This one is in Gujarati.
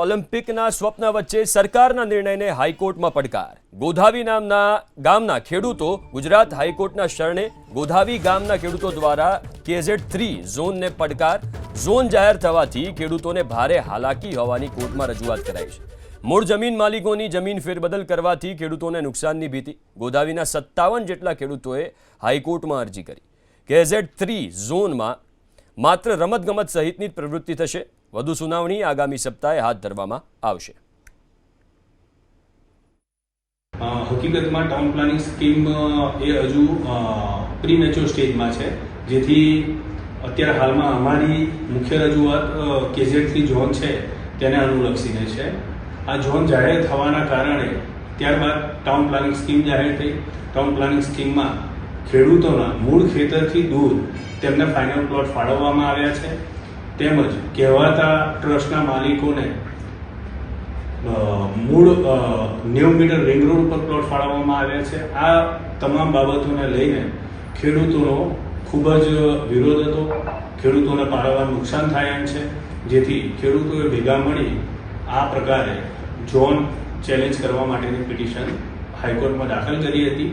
ઓલિમ્પિકના સ્વપ્ન વચ્ચે સરકારના નિર્ણયને હાઈકોર્ટમાં પડકાર. ગોધાવી નામના ગામના ખેડૂતો ગુજરાત હાઈકોર્ટના શરણે ગોધાવી ગામના ખેડૂતો દ્વારા કેઝેડ થ્રી ઝોનને પડકાર. ઝોન જાહેર થવાથી ખેડૂતોને ભારે હાલાકી હોવાની કોર્ટમાં રજૂઆત કરાઈ છે. મૂળ જમીન માલિકોની જમીન ફેરબદલ કરવાથી ખેડૂતોને નુકસાનની ભીતિ. ગોધાવીના સત્તાવન જેટલા ખેડૂતોએ હાઈકોર્ટમાં અરજી કરી. કેઝેડ થ્રી ઝોનમાં માત્ર રમતગમત સહિતની જ પ્રવૃત્તિ થશે. વધુ સુનાવણી આગામી સપ્તાહે હાથ ધરવામાં આવશે. હકીકતમાં ટાઉન પ્લાનિંગ સ્કીમ એ હજુ પ્રી મેચ્યોર સ્ટેજમાં છે. જેથી અત્યારે હાલમાં અમારી મુખ્ય રજૂઆત કેઝેડથી ઝોન છે, તેને અનુલક્ષીને છે. આ ઝોન જાહેર થવાના કારણે ત્યારબાદ ટાઉન પ્લાનિંગ સ્કીમ જાહેર થઈ. ટાઉન પ્લાનિંગ સ્કીમમાં ખેડૂતોના મૂળ ખેતરથી દૂર તેમને ફાઇનલ પ્લોટ ફાળવવામાં આવ્યા છે. તેમજ કહેવાતા ટ્રસ્ટના માલિકોને મૂળ નેવું મીટર રિંગ રોડ પર પ્લોટ ફાળવવામાં આવ્યા છે. આ તમામ બાબતોને લઈને ખેડૂતોનો ખૂબ જ વિરોધ હતો. ખેડૂતોને પાડવા નુકસાન થાય એમ છે. જેથી ખેડૂતોએ ભેગા મળી આ પ્રકારે ઝોન ચેલેન્જ કરવા માટેની પિટિશન હાઈકોર્ટમાં દાખલ કરી હતી.